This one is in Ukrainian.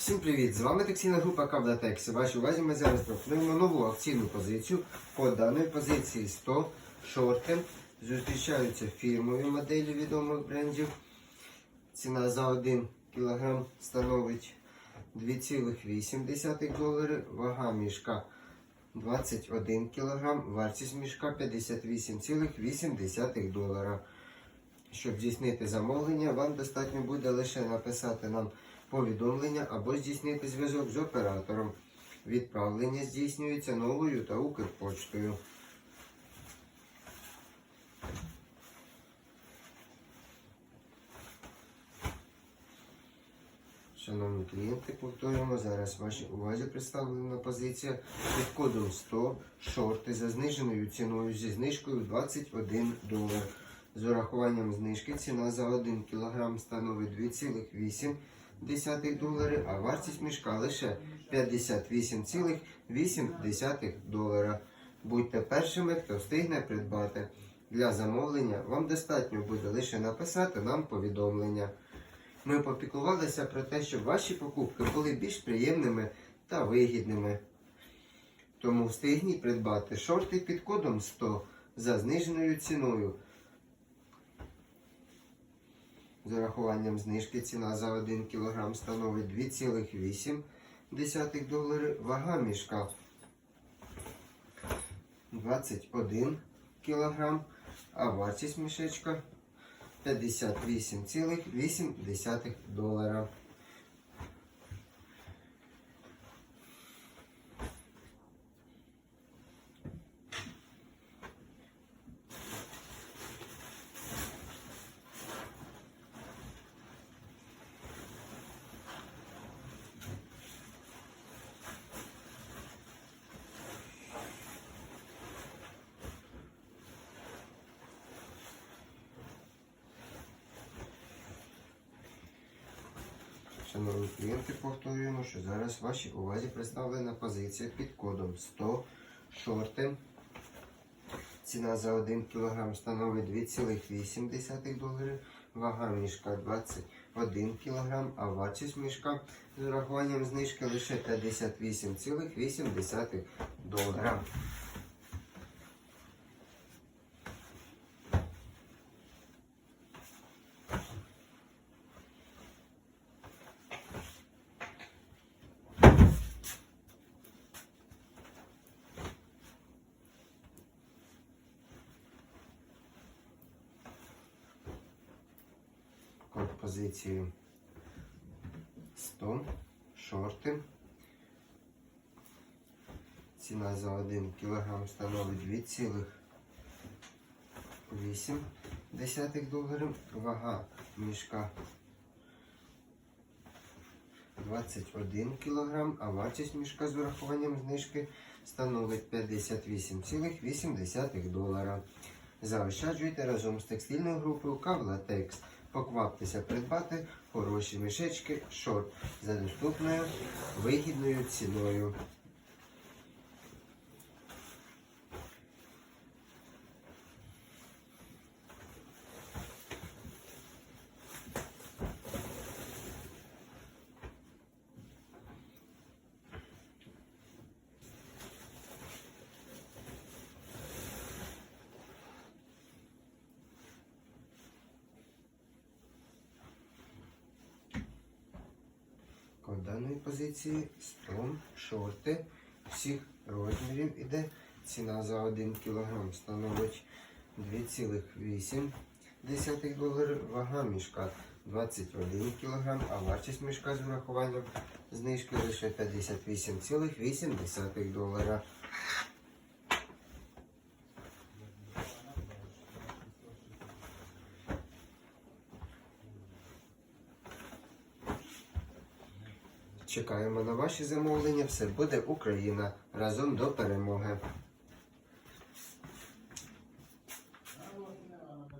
Всім привіт! З вами текстильна група Кавдатекс. Вашій увазі ми зараз пропонуємо нову акційну позицію. По даної позиції 100 шорти. Зустрічаються фірмові моделі відомих брендів. Ціна за 1 кг становить 2,8 долари. Вага мішка 21 кг. Вартість мішка 58,8 долара. Щоб здійснити замовлення, вам достатньо буде лише написати нам повідомлення або здійснити зв'язок з оператором. Відправлення здійснюється новою та Укрпочтою. Шановні клієнти, повторюємо, зараз вашій увазі представлена позиція під кодом 100 шорти за зниженою ціною зі знижкою 21 долар. З урахуванням знижки ціна за 1 кг становить 2,8 долари, а вартість мішка лише 58,8 долара. Будьте першими, хто встигне придбати. Для замовлення вам достатньо буде лише написати нам повідомлення. Ми попіклувалися про те, щоб ваші покупки були більш приємними та вигідними. Тому встигніть придбати шорти під кодом 100 за зниженою ціною. З урахуванням знижки ціна за 1 кг становить 2,8 долари. Вага мішка 21 кг, а вартість мішечка 58,8 долара. Шановні клієнти, повторюємо, що зараз вашій увазі представлена позиція під кодом 100 шорти. Ціна за 1 кг становить 2,8 доларів, вага мішка 21 кг, а вартість мішка з урахуванням знижки лише 58,8 долара. Код позиції 100 шорти. Ціна за 1 кг становить 2,8 доларів. Вага мішка 21 кг, а вартість мішка з урахуванням знижки становить 58,8 долара. Заощаджуйте разом з текстильною групою Кавлатекс. Покваптеся придбати хороші мішечки шорт за доступною вигідною ціною. Даної позиції 100 шорти всіх розмірів іде. Ціна за 1 кг становить 2,8 доларів. Вага мішка 21 кг, а вартість мішка з урахуванням знижки лише 58,8 долара. Чекаємо на ваші замовлення. Все буде Україна разом до перемоги.